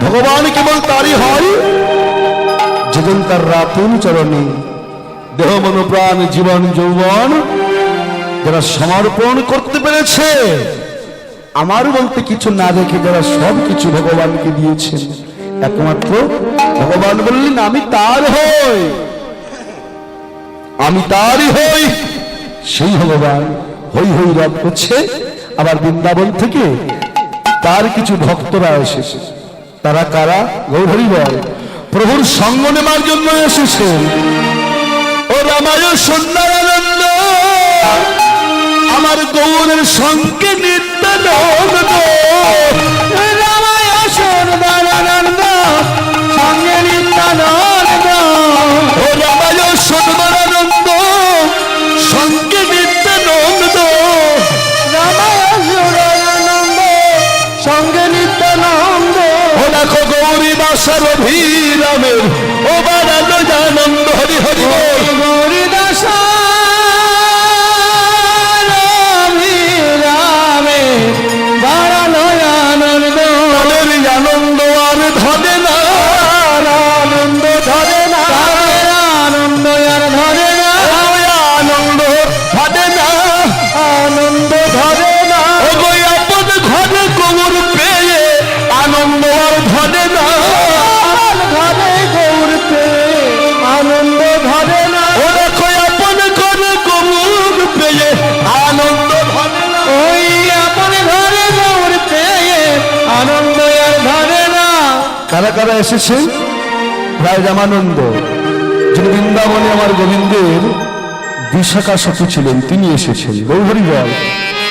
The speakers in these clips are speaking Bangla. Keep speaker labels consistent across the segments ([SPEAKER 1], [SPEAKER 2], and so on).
[SPEAKER 1] ভগবান কেবল তারই হয়। যেদিন তার রাতুল চরণে দেহ মন প্রাণ জীবন যৌবন যারা সমর্পণ করতে পেরেছে, আমার বলতে কিছু না দেখে যারা সব কিছু ভগবানকে দিয়েছেন একমাত্র ভগবান বললেন, আমি তার হই। আমি তারই হই। সেই ভগবান হই হই রব করছে। আবার বৃন্দাবন থেকে তার কিছু ভক্তরা এসেছে। তারা কারা? গৌরী বল। প্রভুর সঙ্গ নেবার জন্য এসেছেন ও রামায় সন্ধ্যানন্দ আমার গৌরের সঙ্গে নিত্যানন্দ
[SPEAKER 2] রামায় সর্বানন্দ
[SPEAKER 1] অভিরামের কারা কারা এসেছেন? রায় রামানন্দ, যিনি বৃন্দাবনে আমার গোবিন্দের বিশাখা সতী ছিলেন, তিনি এসেছেন। গৌহরি বল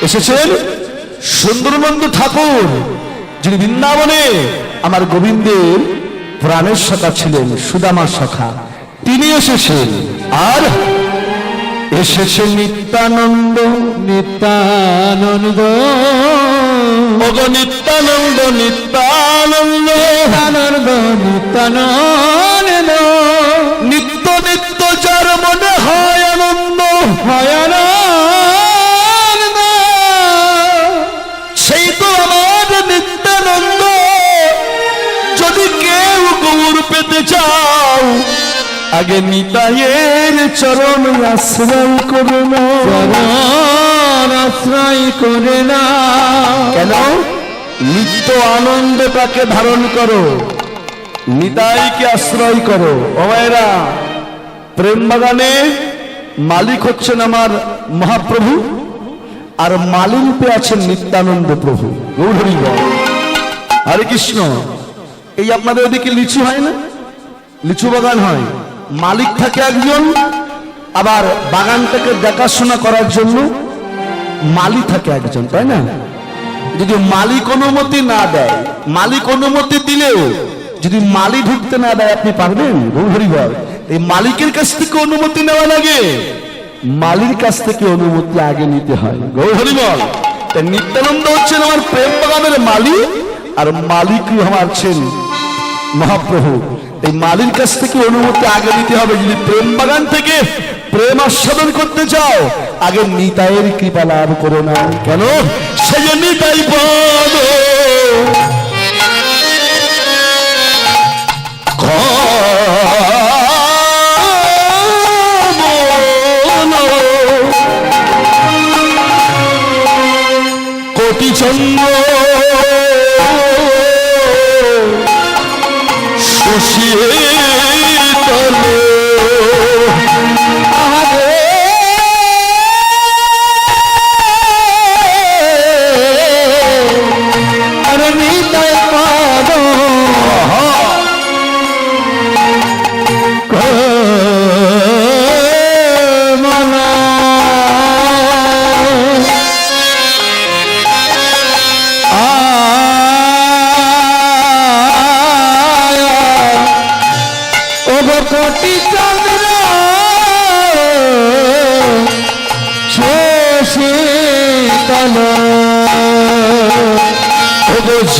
[SPEAKER 1] এসেছেন? সুন্দরনন্দ ঠাকুর, যিনি বৃন্দাবনে আমার গোবিন্দের প্রাণের শাখা ছিলেন সুদামা শাখা, তিনি এসেছেন। আর এসেছে নিত্যানন্দ
[SPEAKER 2] নিত্যানন্দ।
[SPEAKER 1] নিত্যানন্দ নিত্যানন্দ।
[SPEAKER 2] আনন্দ নিত্যানন্দ।
[SPEAKER 1] নিত্য নিত্য যার মনে হয় আনন্দ
[SPEAKER 2] ভয়ানন্দ
[SPEAKER 1] সেই তো আমার নিত্যানন্দ। যদি কেউ গৌর পেতে চাও আগে নিতাইয়ের চরণ আশ্রয় করুন
[SPEAKER 2] চরণ আশ্রয় করে না।
[SPEAKER 1] কেন? নিত্য আনন্দটাকে ধারণ করো। নিতাইকে আশ্রয় করো। ও মায়েরা প্রেম বাগানে মালিক হচ্ছেন আমার মহাপ্রভু, আর মালিক আছেন নিত্যানন্দ প্রভু। গৌরী হরে কৃষ্ণ। এই আপনাদের ওদিকে লিচু হয় না? লিচু বাগান হয়। মালিক থাকে একজন, আবার বাগানটাকে দেখাশোনা করার জন্য মালি থাকে একজন, তাই না? যদি মালিক অনুমতি না দেয়, মালিক অনুমতি দিলেও যদি মালি ঢুকতে না দেয়, আপনি পারবেন? বল এই মালিকের কাছ থেকে অনুমতি নেওয়া লাগে। মালির কাছ থেকে অনুমতি আগে নিতে হয়। গৌহরি বল নিত্যানন্দ হচ্ছেন আমার প্রেম বাগানের মালিক আর মালিক আমার আছেন মহাপ্রভু। এই মালির কাছ থেকে অনুমতি আগে নিতে হবে। যদি প্রেম বাগান থেকে প্রেম আস্বাদন করতে চাও, আগে নিতাইয়ের কৃপা লাভ করো না। কেন? সে যে নিতাই পদ কোটি চন্দ্র। সুশীতল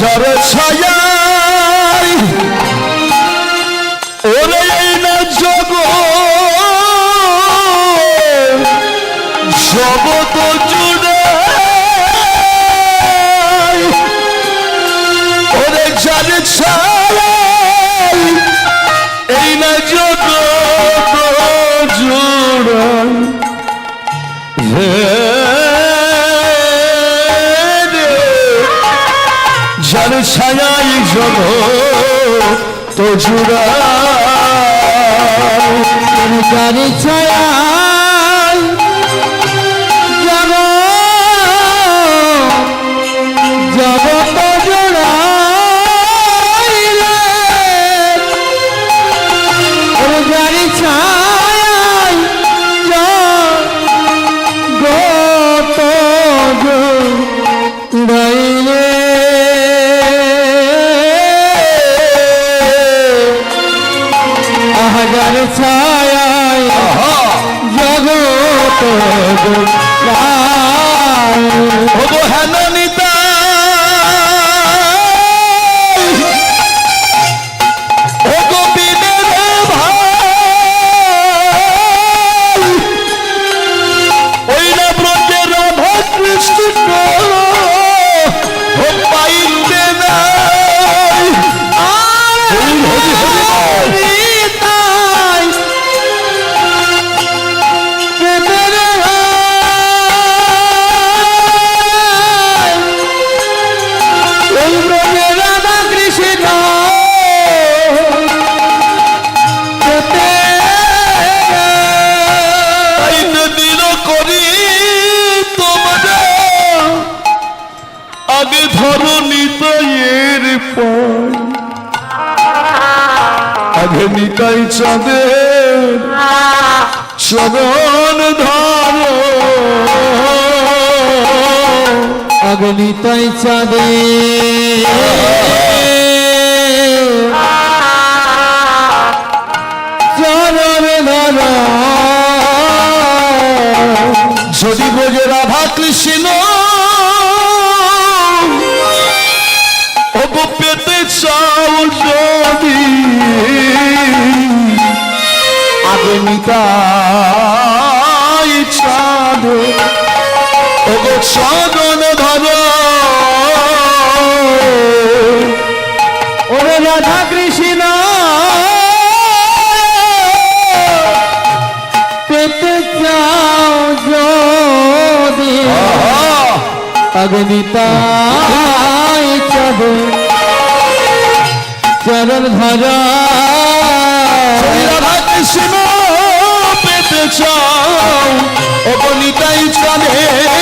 [SPEAKER 1] ওগো জুড়া
[SPEAKER 2] জানি
[SPEAKER 1] আগে নিতাই চাঁদের চরণ ধরো।
[SPEAKER 2] অগ্নিতাই চাঁদে। চরণ ধর
[SPEAKER 1] যদি বোঝে রাধা কৃষ্ণ পেতে চাও যদি চাঁদ ওগো চরণ ধরো।
[SPEAKER 2] ওরে রাধা কৃষ্ণ পেতে চাও যদি অগ্নিতাই চাঁদে। চরণ ধরা
[SPEAKER 1] কৃষ্ণ পেতে চাও। অবনিতাই নিতাই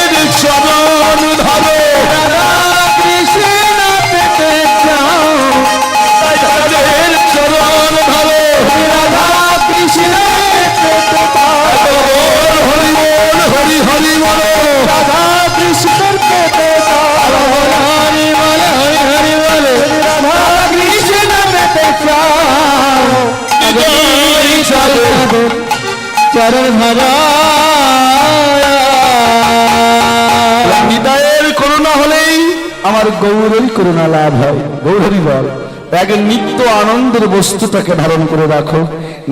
[SPEAKER 1] চরণ ধরা। নিতায়ের করুণা হলেই আমার গৌরের করুণা লাভ হয়। গৌরী বল, এক নিত্য আনন্দের বস্তুটাকে ধারণ করে রাখো।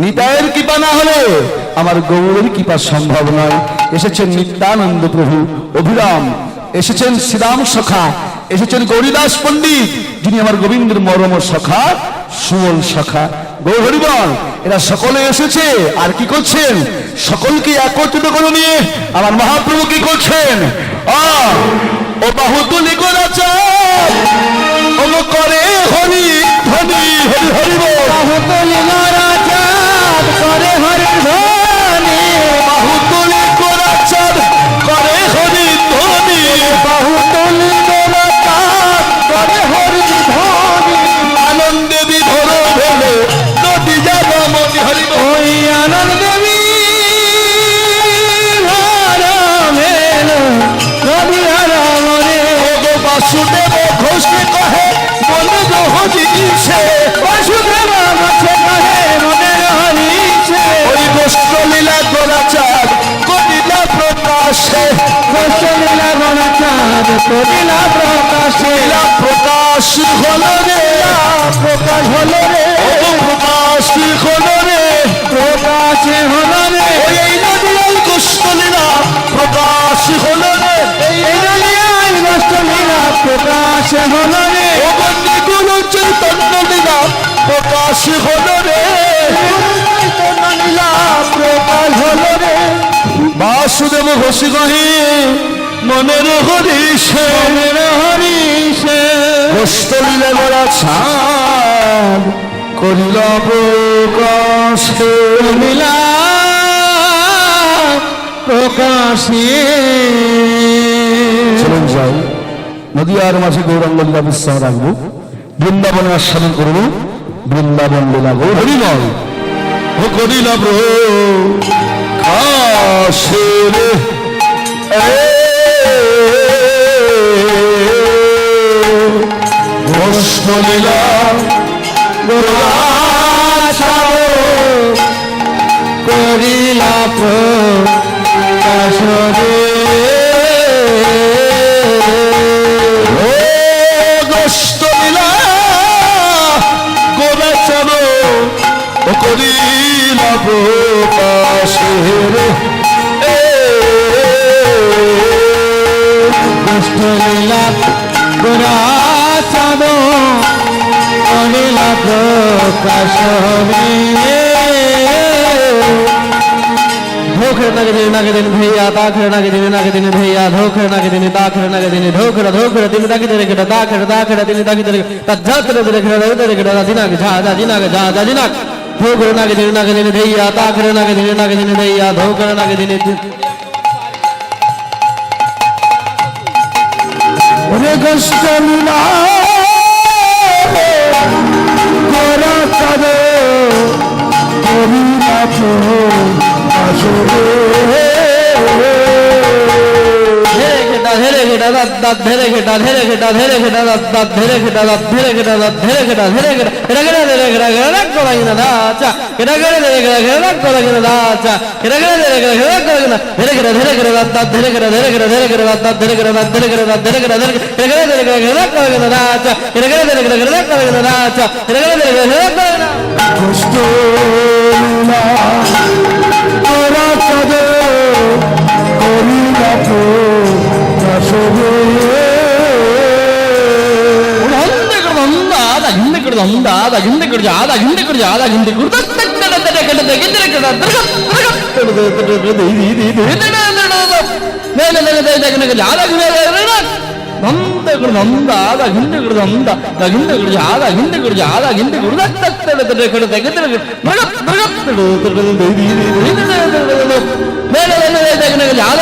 [SPEAKER 1] নিতায়ের কৃপা না হলে আমার গৌরের কৃপা সম্ভব নয়। এসেছেন নিত্যানন্দ প্রভু, অভিরাম। এসেছেন শ্রীরাম সখা। এসেছেন গৌরীদাস পণ্ডিত, যিনি আমার গোবিন্দের মরম সখা সুমল সখা। গৌরী বল, এরা সকলে এসেছে, আর কি করছেন? সকলকে একত্রিত করে নিয়ে আমার মহাপ্রভু কি করছেন? ও বাহু তুলি করে হরি ধনি হরি হরি
[SPEAKER 2] বাহুতলি করে হরি ধ্বনি
[SPEAKER 1] বাহু তুলি করেছে করে হরি ধনি।
[SPEAKER 2] বাহুতলি করে হরি
[SPEAKER 1] আনন্দে বিভোর ভেলে নদী মনি হরি
[SPEAKER 2] ওই আনন্দ
[SPEAKER 1] বাসুদেব ঘোষে কহে মনে হরিছে
[SPEAKER 2] বাসুদেব কহে
[SPEAKER 1] ওই করিলা
[SPEAKER 2] করিলা প্রকাশ।
[SPEAKER 1] হলো রে।
[SPEAKER 2] প্রকাশ হলো রে।
[SPEAKER 1] প্রকাশ
[SPEAKER 2] প্রকাশে হলো রে।
[SPEAKER 1] গুরু চৈতন্য লীলা প্রকাশ হলো রে।
[SPEAKER 2] লীলা প্রকাশ হলো রে।
[SPEAKER 1] বাসুদেব ঘোষী কহে মনের হরিষে।
[SPEAKER 2] মনের হরিষে।
[SPEAKER 1] গোষ্ঠ লীলা গোরা ছাদ করিল প্রকাশে।
[SPEAKER 3] মিলা প্রকাশে।
[SPEAKER 1] চলুন যাই। নদীয়ার মাঝে গৌরাঙ্গ লীলা বিশ্রাম রাখব। বৃন্দাবনে আস্বাদন করব। বৃন্দাবন লীলা গৌর হরিমল ও করিল প্রকাশে রে। কৃষ্ণ লীলা
[SPEAKER 3] করিলা
[SPEAKER 1] ও করিলাম পাশের কষ্টলীলা পুরাসাদ করিলা
[SPEAKER 3] প্রকাশনে ধোখরণাকে দিনে নাকে দিনে ভেয়া দাখরণাকে দিনে নাকে দিনে ভেয়া ধোখরণাকে দিনে দাখরণাকে দিনে ধোখরা ধোখরা দিনে দাকি দেরে কেটা দাখরা দাখরা দিনে দাকি দেরে তা ঝাতরে দেরে কেটা দেরে কেটা দিনাক ঝা ঝা দিনাক ঝা ঝা দিনাক দিনাগ ধোখর নাগে দিন নাগে দিন भैया দাখর নাগে দিন নাগে দিন भैया ধোখর নাগে দিন
[SPEAKER 1] ওরে গোষ্ঠ লীলা গোরাচর করিল প্রকাশে রে
[SPEAKER 3] ধেরে ঘেটা ধেরে ঘেটা দাঁত দাঁত ধেরে ঘেটা ধেরে ঘেটা ধেরে ঘেটা দাঁত দাঁত ধেরে ঘেটা দাঁত ধেরে ঘেটা দাঁত ধেরে ঘেটা ধেরে ঘেটা হেরা ঘেরা ধেরে ঘেরা ঘেরা রাখ করা কিনা দাচা হেরা ঘেরা ধেরে ঘেরা ঘেরা রাখ করা কিনা দাচা হেরা ঘেরা ধেরে ঘেরা ঘেরা রাখ করা কিনা ধেরে ঘেরা ধেরে ঘেরা দাঁত দাঁত ধেরে ঘেরা ধেরে ঘেরা ধেরে ঘেরা দাঁত দাঁত ধেরে ঘেরা দাঁত ধেরে ঘেরা দাঁত ধেরে ঘেরা ধেরে হেরা ঘেরা ধেরে ঘেরা ঘেরা রাখ করা কিনা দাচা হেরা ঘেরা ধেরে ঘেরা ঘেরা রাখ করা কিনা দাচা হেরা ঘেরা ধেরে ঘেরা ঘেরা রাখ করা কিনা ಹಿಂದೆ ಕಡ್ದು ಅಂದ ಅದ ಹಿಂದೆ ಕಡ್ದು ಅಂದ ಅದ ಹಿಂದೆ ಕಡ್ದು ಆದ ಹಿಂದೆ ಕಡ್ದು ಆದ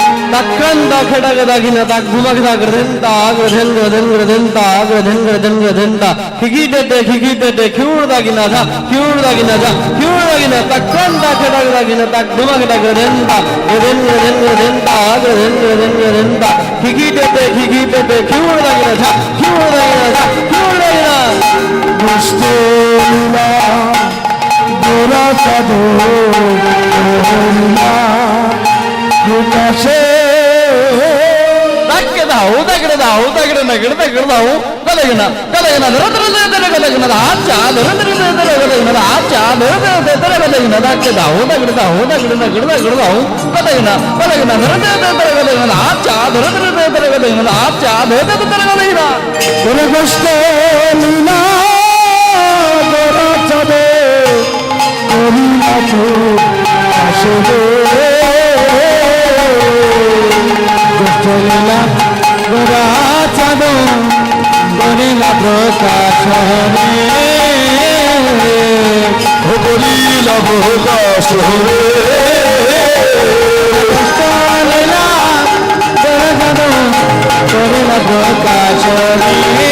[SPEAKER 3] டக்கன் டக டக டகின டக் குமக டக ரெந்தா கிரதன் கிரதன் கிரதன்தா கிரதன் கிரதன் கிரதன்தா கிகி டெட்டே கிகி டெட்டே கியூர் டகின டா கியூர் டகின டா கியூர் டகின டக்கன் டக டக டகின டக் குமக டக ரெந்தா கிரதன் கிரதன் கிரதன்தா கிரதன் கிரதன் கிரதன்தா கிகி டெட்டே கிகி டெட்டே கியூர் டகின டா கியூர் டகின டா கியூர் டகின முஸ்தேலினா
[SPEAKER 1] গোরা সাধু গোরা దక్కదావు దక్కడదావు
[SPEAKER 3] దక్కడన గిడద గిడదావు గలగిన గలగిన నిరంతర గలగినద ఆచ నిరంతర గలగినద ఆచ నిరంతర గలగిన దక్కదావు దక్కడదావు దక్కడన గిడద గిడదావు గలగిన గలగిన నిరంతర గలగినద ఆచ నిరంతర గలగినద ఆచ నిరంతర గలగిన గురుగోష్ఠే
[SPEAKER 1] లీనా గోరాచదే కోహినకు అశుభే করিল প্রকাশ
[SPEAKER 3] চলিলা গোরা
[SPEAKER 1] প্রকাশ